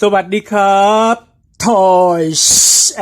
สวัสดีครับ Toys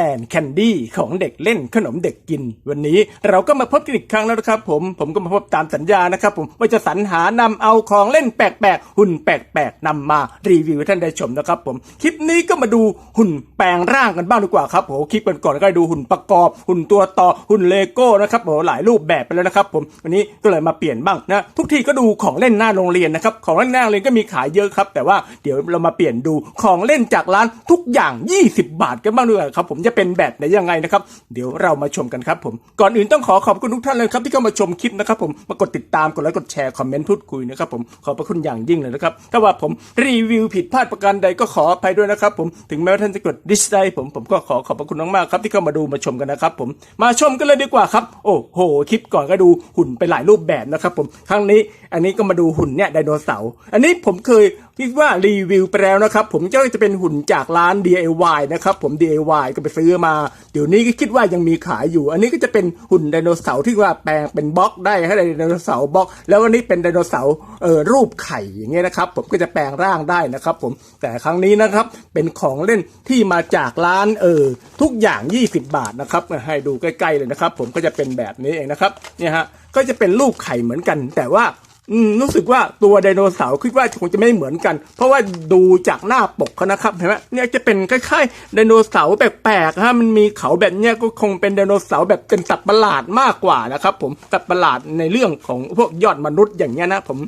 and Candy ของเด็กเล่นขนมเด็กกิน วันนี้เราก็มาพบกันอีกครั้งแล้วนะครับผมผมก็มาพบตามสัญญานะครับผมว่าจะสรรหานำเอาของเล่นแปลกๆ หุ่นแปลกๆนำมารีวิวให้ท่านได้ชมนะครับผม คลิปนี้ก็มาดูหุ่นแปลงร่างกันบ้างดีกว่าครับโหคลิปก่อนๆก็ได้ดูหุ่นประกอบ หุ่นตัวต่อหุ่นเลโก้นะครับโหหลายรูปแบบไปแล้วนะครับผมวันนี้ก็เลยมาเปลี่ยนบ้างนะทุกทีก็ดูของเล่นหน้าโรงเรียนนะครับของเล่นหน้าโรงเรียนก็มีขายเยอะครับแต่ว่าเดี๋ยวเรามาเปลี่ยนดูของเล่นจากร้านทุกอย่าง20บาทกันบ้างดีกว่าครับผมจะเป็นแบบไหนยังไงนะครับเดี๋ยวเรามาชมกันครับผมก่อนอื่นต้องขอขอบคุณทุกท่านเลยครับที่เข้ามาชมคลิปนะครับผมมากดติดตามกดไลค์กดแชร์คอมเมนต์พูดคุยนะครับผมขอบพระคุณอย่างยิ่งเลยนะครับถ้าว่าผมรีวิวผิดพลาดประการใดก็ขออภัยด้วยนะครับผมถึงแม้ว่าท่านจะกดดิสไลค์ผมผมก็ขอขอบพระคุณมากๆครับที่เข้ามาดูมาชมกันนะครับผมมาชมกันเลยดีกว่าครับโอ้โหคลิปก่อนก็ดูหุ่นไปหลายรูปแบบนะครับผมครั้งนี้อันนี้ก็มาดูหุ่นเนี่ยไดโนเสาร์อันนี้ผมเคย คิดว่ารีวิวไปแล้วนะครับ ผมก็จะเป็นหุ่นจากร้าน DIY นะครับ ผม DIY ก็ไปซื้อมา เดี๋ยวนี้ก็คิดว่ายังมีขายอยู่ อันนี้ก็จะเป็นหุ่นไดโนเสาร์ที่ว่าแปลงเป็นบล็อกได้ให้ไดโนเสาร์บล็อก แล้วอันนี้เป็นไดโนเสาร์เอ่อรูปไข่อย่างเงี้ยนะครับ ผมก็จะแปลงร่างได้นะครับ ผมแต่ครั้งนี้นะครับเป็นของเล่นที่มาจากร้านเออทุกอย่าง 20 บาทนะครับให้ดูใกล้ๆเลยนะครับ ผมก็จะเป็นแบบนี้เองนะครับเนี่ยฮะก็จะเป็นรูปไข่เหมือนกัน แต่ว่า อืมรู้สึกว่าตัวไดโนเสาร์คิดว่าคงจะไม่เหมือนกัน เพราะว่าดูจากหน้าปกเขานะครับเห็นไหมเนี่ยจะเป็นคล้ายๆไดโนเสาร์แปลกๆฮะมันมีเขาแบบเนี้ยก็คงเป็นไดโนเสาร์แบบเป็นสัตว์ประหลาดมากกว่านะครับ ผมสัตว์ประหลาดในเรื่องของพวกยอดมนุษย์อย่างเงี้ยนะผม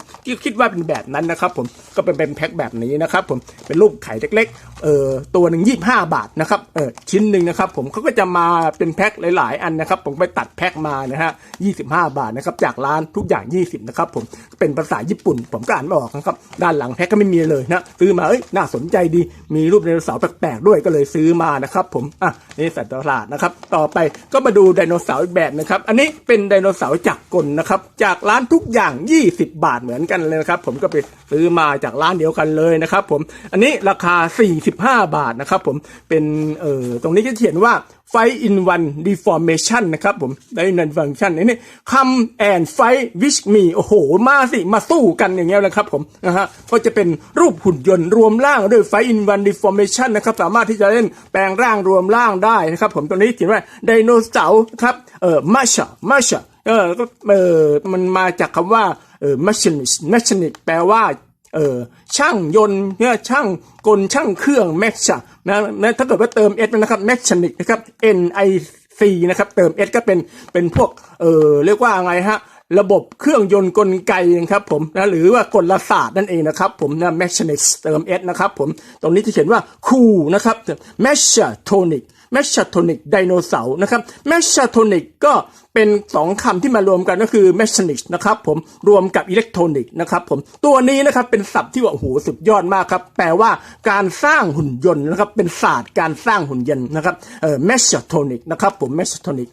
คิดว่าเป็นแบบนั้นนะครับ ผมก็เป็นเป็นแพ็คแบบนี้นะครับผมเป็นรูปไข่เล็กๆเอ่อตัวหนึ่งยี่ห้าบาทนะครับเออชิ้นหนึ่งนะครับ ผมเขาก็จะมาเป็นแพ็คหลาย ๆ อันนะครับ ผมไปตัดแพ็คมานะฮะยี่สิบห้าบาทนะครับจากร้านทุกอย่างยี่สิบนะครับผม เป็นภาษาญี่ปุ่น ผมก็อ่านไม่ออกนะครับ ด้านหลังแพ็คก็ไม่มีเลยนะ ซื้อมาเอ้ยน่าสนใจดี มีรูปไดโนเสาร์แปลกๆด้วยก็เลยซื้อมานะครับ ผมอะนี่สัตว์ประหลาดนะครับ ต่อไปก็มาดูไดโนเสาร์อีกแบบนะครับ อันนี้เป็นไดโนเสาร์จากกลนะครับ จากร้านทุกอย่าง 20 บาทเหมือนกันเลยนะครับ ผมก็ไปซื้อมาจากร้านเดียวกันเลยนะครับผมอันนี้ราคา 45 บาทนะครับ ผมเป็นเอ่อตรงนี้ก็เขียนว่าไฟอินวันดีฟอร์เมชันนะครับผมได้นันฟังชันนี่คำแอนไฟวิชมีโอ้โห มาสิมาสู้กันอย่างเงี้ยนะครับผมนะฮะก็จะเป็นรูปหุ่นยนต์รวมร่างด้วยไฟอินวันดีฟอร์เมชันนะครับสามารถที่จะเล่นแปลงร่างรวมร่างได้นะครับผมตรงนี้เขียนว่าไดโนเสาร์ครับเอ่อมาชามาชาเออก็เออมันมาจากคำว่าเออ machinist machinist แปลว่าเออช่างยนต์เนี่ยช่างกลช่างเครื่องแม็กซ์นะนะถ้าเกิดว่าเติม S นะครับแมชนิกนะครับ N I C นะครับเติม S ก็เป็นเป็นพวกเออเรียกว่าไงฮะ ระบบเครื่องยนต์กลไกครับผมนะหรือว่ากลศาสตร์นั่นเองนะครับผมนะ mechanics เติม S นะครับผมตรงนี้จะเขียนว่าคูนะครับ mechatonic แมชชาโทนิกไดโนเสาร์นะครับแมชชาโทนิกก็เป็นสองคำที่มารวมกันก็คือแมชนิกนะครับผมรวมกับอิเล็กทรอนิกส์นะครับผมตัวนี้นะครับเป็นศัพท์ที่ว่าโอ้โหสุดยอดมากครับแปลว่าการสร้างหุ่นยนต์นะครับเป็นศาสตร์การสร้างหุ่นยนต์นะครับเออแมชชาโทนิกนะครับผมแมชชาโทนิก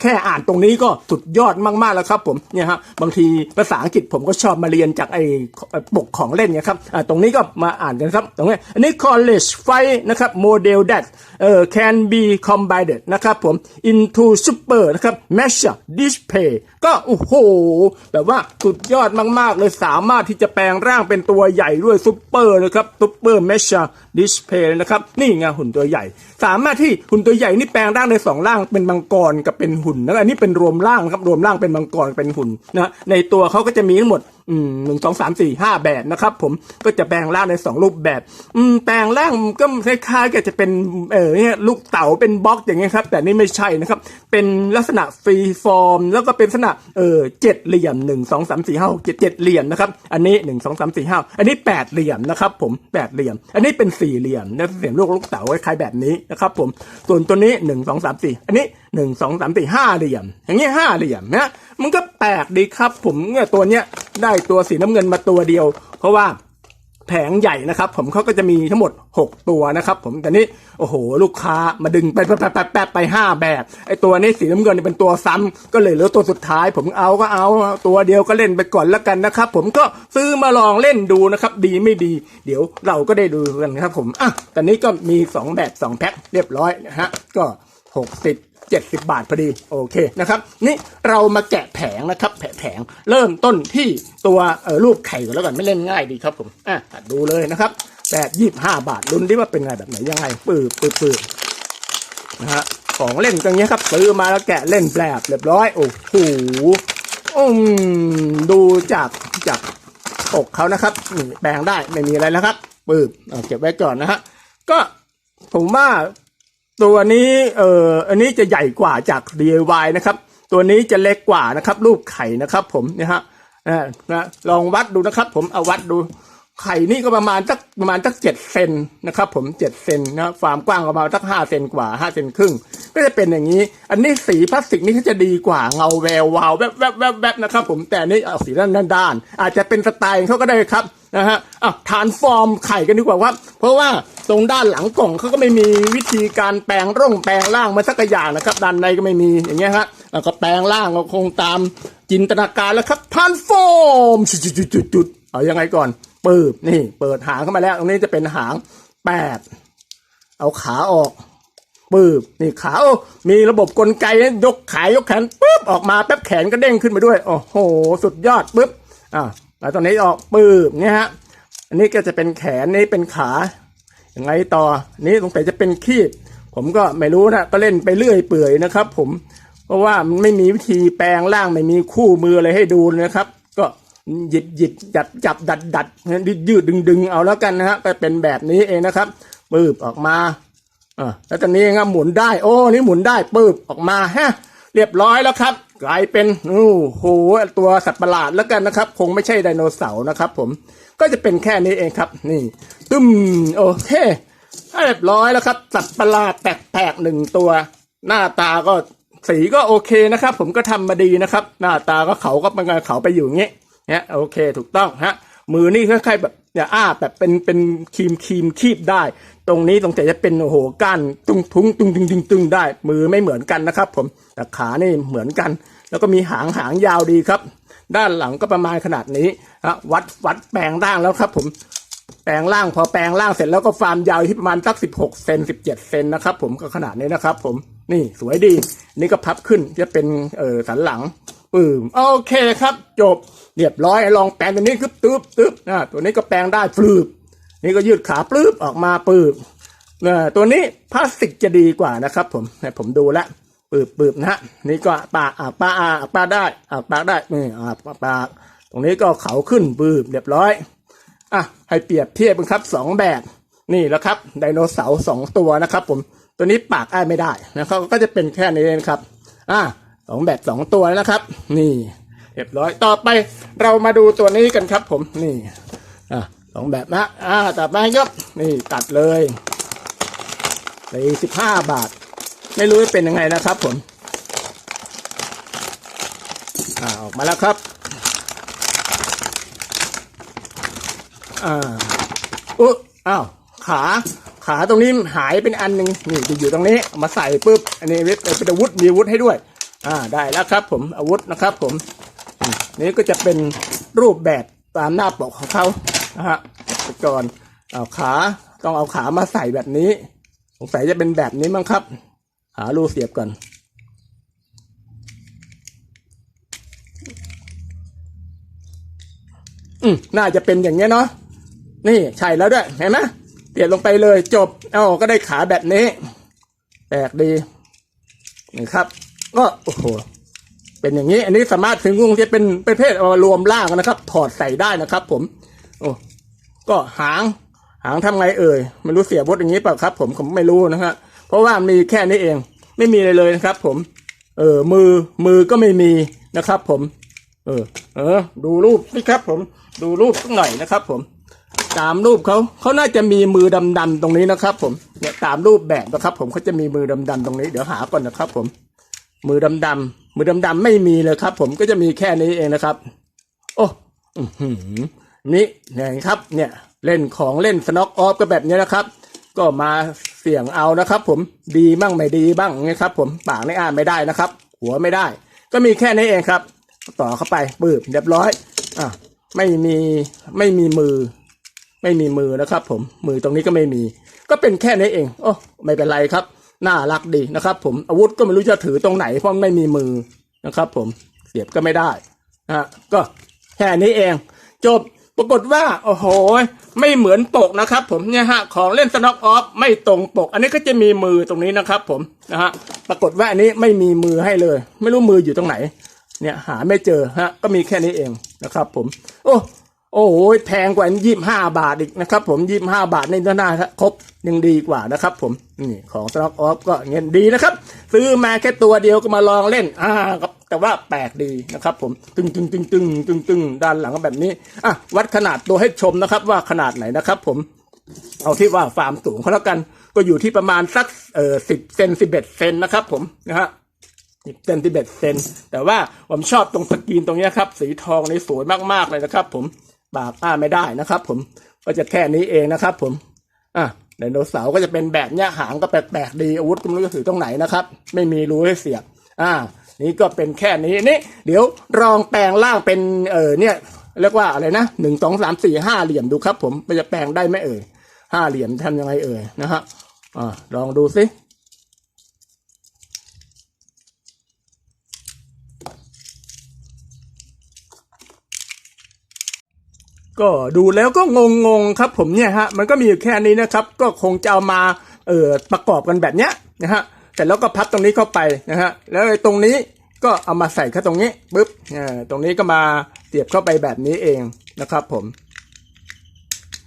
แค่อ่านตรงนี้ก็สุดยอดมากๆแล้วครับผมเนี่ยฮะบางทีภาษาอังกฤษผมก็ชอบมาเรียนจากไอ้ปกของเล่นเนี่ยครับอ่าตรงนี้ก็มาอ่านกันครับตรงนี้อันนี้ college fight นะครับ model that เอ่อ can be combined นะครับผม into super นะครับ mesh display ก็โอ้โห แบบว่าสุดยอดมากๆ เลยสามารถที่จะแปลงร่างเป็นตัวใหญ่ด้วยซุปเปอร์นะครับซุปเปอร์ mesh display นะครับ นี่ไงหุ่นตัวใหญ่ สามารถที่หุ่นตัวใหญ่นี่แปลงร่างในสองร่างเป็นมังกรกับเป็นหุ่นนะอันนี้เป็นรวมร่างครับรวมร่างเป็นมังกรเป็นหุ่นนะในตัวเขาก็จะมีทั้งหมดหนึ่งสองสามสี่ห้าแบบนะครับผมก็จะแปลงร่างในสองรูปแบบอืมแปลงร่างก็คล้ายๆกับจะเป็นเออเนี่ยลูกเต๋าเป็นบล็อกอย่างเงี้ยครับ แต่นี่ไม่ใช่นะครับ เป็นลักษณะฟรีฟอร์ม แล้วก็เป็นลักษณะเออเจ็ดเหลี่ยมหนึ่งสองสามสี่ห้าเจ็ดเจ็ดเหลี่ยมนะครับอันนี้หนึ่งสองสามสี่ห้าอันนี้แปดเหลี่ยมนะครับผมแปดเหลี่ยม อันนี้เป็นสี่เหลี่ยมนะเสียงลูกลูกเต๋าคล้ายแบบนี้นะครับผมส่วนตัวนี้หนึ่งสองสามสี่อันนี้หนึ่งสองสามสี่ห้าเหลี่ยม อย่างเงี้ห้าเหลี่ยมนะมันก็แปลกดีครับ ผมเนี่ยตัวเนี้ยได้ตัวสีน้ำเงินมาตัวเดียว เพราะว่า แผงใหญ่นะครับ ผมเขาก็จะมีทั้งหมด 6 ตัวนะครับ ผมแต่นี้โอ้โห ลูกค้ามาดึงไปแป๊บแป๊บแป๊บไปห้าแบบไอตัวนี้สีน้ำเงินเป็นตัวซ้ำก็เลยเหลือตัวสุดท้าย ผมเอาก็เอาตัวเดียวก็เล่นไปก่อนแล้วกันนะครับ ผมก็ซื้อมาลองเล่นดูนะครับ ดีไม่ดี เดี๋ยวเราก็ได้ดูกันนะครับ ผมอะตอนนี้ก็มี 2 แบบ 2 แพ็คเรียบร้อยนะฮะก็ 60 70 บาทพอดีโอเคนะครับนี่เรามาแกะแผงนะครับแผงเริ่มต้นที่ตัวรูปไข่ก่อนแล้วกันไม่เล่นง่ายดีครับผมอะดูเลยนะครับแปดยี่ห้าบาทลุ้นดิว่าเป็นไงแบบไหนยังไงปืบปืบปืบนะฮะของเล่นตรงนี้ครับซื้อมาแล้วแกะเล่นแบบเรียบร้อยโอ้โหอืมดูจากจากปกเขานะครับแปลงได้ไม่มีอะไรนะครับปืบเอเก็บไว้ก่อนนะฮะก็ผมว่า ตัวนี้เอ่ออันนี้จะใหญ่กว่าจาก DIY นะครับ ตัวนี้จะเล็กกว่านะครับ รูปไข่นะครับ ผมเนี่ยฮะนะนะลองวัดดูนะครับ ผมเอาวัดดูไข่นี่ก็ประมาณสักประมาณสักเจ็ดเซนนะครับ ผมเจ็ดเซนนะความกว้างประมาณสักห้าเซนกว่าห้าเซนครึ่ง ก็จะเป็นอย่างนี้ อันนี้สีพลาสติกนี่ก็จะดีกว่าเงาแวววาวแวบแวบแวบแวบนะครับ ผมแต่นนี้เอาสีด้านด้าน อาจจะเป็นสไตล์เขาก็ได้ครับนะฮะอะฐานฟอร์มไข่กันดีกว่าว่า เพราะว่า ตรงด้านหลังกล่องเขาก็ไม่มีวิธีการแปลงร่องแปลงร่างมาสักอย่างนะครับ ด้านในก็ไม่มีอย่างเงี้ยฮะแล้วก็แปลงร่างก็คงตามจินตนาการแล้วครับฐานฟอร์มจุดๆๆเอายังไงก่อนปืบนี่ เปิดหางเข้ามาแล้ว ตรงนี้จะเป็นหางแปดเอาขาออกปืบนี่ขาโอ้มีระบบกลไกยกขายยกแขนปุ๊บออกมาแป๊บแขนก็เด้งขึ้นมาด้วย โอ้โห สุดยอดปุ๊บอ่าแล้วตอนนี้ออกปืบเนี่ยฮะ อันนี้ก็จะเป็นแขนนี่เป็นขา ไงต่อ นี่สงสัยจะเป็นคีบ ผมก็ไม่รู้นะ ก็เล่นไปเรื่อยเปื่อยนะครับ ผม เพราะว่ามันไม่มีวิธีแปลงร่างไม่มีคู่มืออะไรให้ดูนะครับ ก็หยิบหยิบจับจับดัดดัดยืดยืดดึงดึงเอาแล้วกันนะฮะก็เป็นแบบนี้เองนะครับปืบออกมาอ่าแล้วตอนนี้ก็หมุนได้ โอ้ นี่หมุนได้ปืบออกมาฮะ เรียบร้อยแล้วครับ กลายเป็นโอ้โหตัวสัตว์ประหลาดแล้วกันนะครับ คงไม่ใช่ไดโนเสาร์นะครับผมก็จะเป็นแค่นี้เองครับ นี่ตึมโอเคเรียบร้อยแล้วครับ สัตว์ประหลาดแปลกๆหนึ่งตัว หน้าตาก็สีก็โอเคนะครับ ผมก็ทำมาดีนะครับ หน้าตาก็เขาก็เป็นไงเขาไปอยู่อย่างเงี้ยเนี่ยโอเค ถูกต้องฮะมือนี่คล้ายๆแบบ อย่าอ้าแบบเป็นเป็นครีมครีมคีบได้ ตรงนี้ตรงแต่จะเป็นโอ้โหก้านตุ้งทุ้งตุ้งตึงตึงตึงได้ มือไม่เหมือนกันนะครับ ผมแต่ขานี่เหมือนกัน แล้วก็มีหางหางยาวดีครับ ด้านหลังก็ประมาณขนาดนี้ฮะวัดวัดแปลงร่างแล้วครับ ผมแปลงร่างพอแปลงร่างเสร็จแล้วก็ฟาร์มยาวที่ประมาณสักสิบหกเซนสิบเจ็ดเซนนะครับ ผมก็ขนาดนี้นะครับ ผมนี่สวยดี นี่ก็พับขึ้นจะเป็นเออสันหลัง ปืมโอเคครับ จบเรียบร้อยลองแปลงตัวนี้คือตึ๊บตึ๊บอ่าตัวนี้ก็แปลงได้ฟลืบนี่ก็ยืดขาปลื้บออกมาปืบอ่าตัวนี้พลาสติกจะดีกว่านะครับ ผมเนี่ยผมดูแล้วปืบปืบนะฮะนี่ก็ปากอ่าปากอ่าปากได้อ่าปากได้นี่อ่าปากตรงนี้ก็เขาขึ้นปืบเรียบร้อยอะให้เปรียบเทียบกันครับสองแบบนี่แล้วครับไดโนเสาร์สองตัวนะครับ ผมตัวนี้ปากอ้ายไม่ได้นะครับก็จะเป็นแค่นี้นะครับ อะ สองแบบสองตัวนะครับ นี่เรียบร้อยต่อไปเรามาดูตัวนี้กันครับ ผมนี่อะสองแบบนะอ่าต่อไปครับนี่ตัดเลยสี่สิบห้าบาท ไม่รู้จะเป็นยังไงนะครับ ผมอ่าออกมาแล้วครับอ่าอุ๊อ้าวขาขาตรงนี้หายเป็นอันหนึ่งนี่จะอยู่ตรงนี้มาใส่ปุ๊บอันนี้เป็นอาวุธมีอาวุธให้ด้วย อ่าได้แล้วครับผมอาวุธนะครับผม นี่ก็จะเป็นรูปแบบตามหน้าปกของเขานะฮะก่อนเอาขาต้องเอาขามาใส่แบบนี้ สงสัยจะเป็นแบบนี้มั้งครับ หารูเสียบก่อน อืมน่าจะเป็นอย่างเงี้ยเนาะนี่ใช่แล้วด้วยเห็นไหมเปลี่ยนลงไปเลยจบ เอาก็ได้ขาแบบนี้แปลกดีนี่ครับ ก็โอ้โหเป็นอย่างนี้ อันนี้สามารถถึงวงจะเป็นเประเภทเอามารวมร่างนะครับ ถอดใส่ได้นะครับ ผม โอ้ก็หาง หางทำไงเอ่ยไม่รู้เสียบดอย่างนี้เปล่าครับ ผมผมไม่รู้นะฮะเพราะว่ามีแค่นี้เอง ไม่มีอะไรเลยนะครับ ผม เออมือมือก็ไม่มีนะครับ ผม เออ เออ ดูรูปนี่ครับ ผม ดูรูปสักหน่อยนะครับ ผม ตามรูปเขาเขาน่าจะมีมือดำๆตรงนี้นะครับ ผมเนี่ยตามรูปแบบนะครับ ผมเขาจะมีมือดำๆตรงนี้เดี๋ยวหาก่อนนะครับ ผม มือดำๆมือดำๆไม่มีเลยครับ ผมก็จะมีแค่นี้เองนะครับ โอ้อื้อหือนี่เนี่ยครับ เนี่ย เล่นของเล่นสน็อกออฟก็แบบนี้นะครับ ก็มาเสี่ยงเอานะครับ ผมดีบ้างไม่ดีบ้างนะครับ ผมปากในอ่านไม่ได้นะครับ หัวไม่ได้ ก็มีแค่นี้เองครับ ต่อเข้าไปปืบเรียบร้อยอะไม่มีไม่มีมือ ไม่มีมือนะครับ ผมมือตรงนี้ก็ไม่มี ก็เป็นแค่นี้เอง โอ้ไม่เป็นไรครับ น่ารักดีนะครับ ผมอาวุธก็ไม่รู้จะถือตรงไหนเพราะไม่มีมือนะครับ ผมเสียบก็ไม่ได้นะฮะก็แค่นี้เอง จบปรากฏว่า โอ้โห ไม่เหมือนปกนะครับ ผมเนี่ยฮะของเล่นสน็อกออฟไม่ตรงปก อันนี้ก็จะมีมือตรงนี้นะครับ ผมนะฮะปรากฏว่าอันนี้ไม่มีมือให้เลย ไม่รู้มืออยู่ตรงไหน เนี่ยหาไม่เจอฮะก็มีแค่นี้เองนะครับ ผม โอ้ โอ้โหแพงกว่ายี่ห้าบาทอีกนะครับ ผมยี่ห้าบาทในี่น่าครบยังดีกว่านะครับ ผมนี่ของสน็อกออฟก็เงินดีนะครับ ซื้อมาแค่ตัวเดียวก็มาลองเล่นอ่าครับแต่ว่าแปลกดีนะครับ ผมตึงตึงตึงตึงตึงตึงด้านหลังแบบนี้อะวัดขนาดตัวให้ชมนะครับ ว่าขนาดไหนนะครับ ผม เอาที่ว่าฟาร์มสูงเขาแล้วกัน ก็อยู่ที่ประมาณสักเอ่อสิบเซนสิบเอ็ดเซนนะครับ ผมนะฮะสิบเซนสิบเอ็ดเซนแต่ว่าผมชอบตรงสกรีนตรงนี้ครับ สีทองนี่สวยมากๆเลยนะครับ ผม บากอ้าไม่ได้นะครับ ผมก็จะแค่นี้เองนะครับ ผมอะไดโนเสาร์ก็จะเป็นแบบเนี้ยหางก็แปลกๆดีอาวุธก็ไม่รู้จะถือตรงไหนนะครับ ไม่มีรูให้เสียบ อ่า นี่ก็เป็นแค่นี้นี่ เดี๋ยวลองแปลงร่างเป็นเออเนี่ยเรียกว่าอะไรนะหนึ่งสองสามสี่ห้าเหลี่ยมดูครับ ผมมันจะแปลงได้ไหมเอ่ยห้าเหลี่ยมทำยังไงเอ่ยนะฮะอ่าลองดูสิ ก็ดูแล้วก็งงๆครับผมเนี่ยฮะมันก็มีอยู่แค่นี้นะครับ ก็คงจะเอามาเออประกอบกันแบบเนี้ยนะฮะเสร็จแล้วก็พับตรงนี้เข้าไปนะฮะแล้วตรงนี้ก็เอามาใส่เข้าตรงนี้ปึ๊บเออตรงนี้ก็มาเสียบเข้าไปแบบนี้เองนะครับผม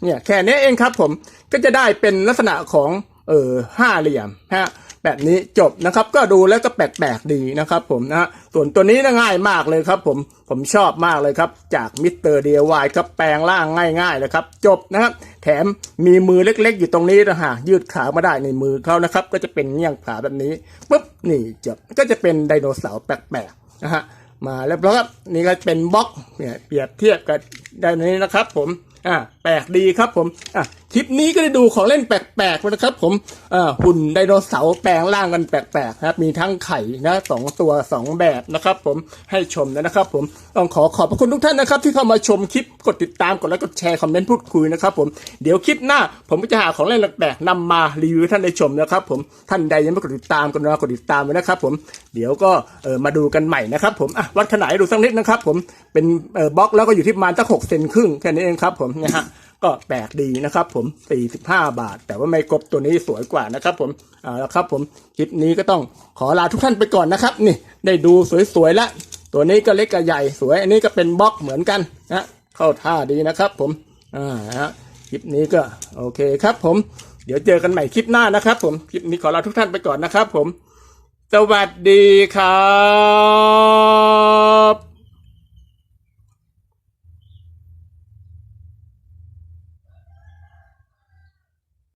เนี่ยแค่นี้เองครับผมก็จะได้เป็นลักษณะของเออห้าเหลี่ยมฮะ แบบนี้จบนะครับ ก็ดูแล้วก็แปลกๆดีนะครับ ผมนะฮะส่วนตัวนี้นะง่ายมากเลยครับ ผมผมชอบมากเลยครับ จากมิสเตอร์เดียวายครับแปลงร่างง่ายๆเลยครับ จบนะครับแถมมีมือเล็กๆ อยู่ตรงนี้นะฮะยืดขามาได้ในมือเขานะครับ ก็จะเป็นเงี้ยงขาแบบนี้ปุ๊บนี่จบก็จะเป็นไดโนเสาร์แปลกๆนะฮะมาแล้วครับนี่ก็เป็นบล็อกเนี่ยเปรียบเทียบกับได้นี้นะครับ ผมอ่า ปลกดีครับผมอะคลิปนี้ก็ได้ดูของเล่นแปลกๆนะครับ ผมอ่าหุ่นไดโนเสาร์แปลงร่างกันแปลกๆครับมีทั้งไข่นะสองตัวสองแบบนะครับ ผมให้ชมนะครับ ผมต้องขอขอบพระคุณทุกท่านนะครับ ที่เข้ามาชมคลิปกดติดตามกดไลค์กดแชร์คอมเมนต์พูดคุยนะครับผมเดี๋ยวคลิปหน้า ผมก็จะหาของเล่นแปลกๆนำมารีวิวท่านได้ชมนะครับ ผมท่านใดยังไม่กดติดตามก็นะกดติดตามไว้นะครับ ผมเดี๋ยวก็เออมาดูกันใหม่นะครับผมอะวัดขนาดให้ดูสักนิดนะครับ ผมเป็นเออบล็อกแล้วก็อยู่ที่ประมาณสักหกเซนครึ่งแค่นี้เองครับผมนะฮะก็แปลกดีนะครับผม 45 บาท แต่ว่าไม่กบตัวนี้สวยกว่านะครับผมเอาล้วครับผมคลิปนี้ก็ต้องขอลาทุกท่านไปก่อนนะครับ นี่ได้ดูสวยๆแล้วตัวนี้ก็เล็กกับใหญ่สวย อันนี้ก็เป็นบล็อกเหมือนกันนะเข้าท่าดีนะครับผมอ่าฮะคลิปนี้ก็โอเคครับผม เดี๋ยวเจอกันใหม่คลิปหน้านะครับผมคลิปนี้ขอลาทุกท่านไปก่อนนะครับผม สวัสดีครับ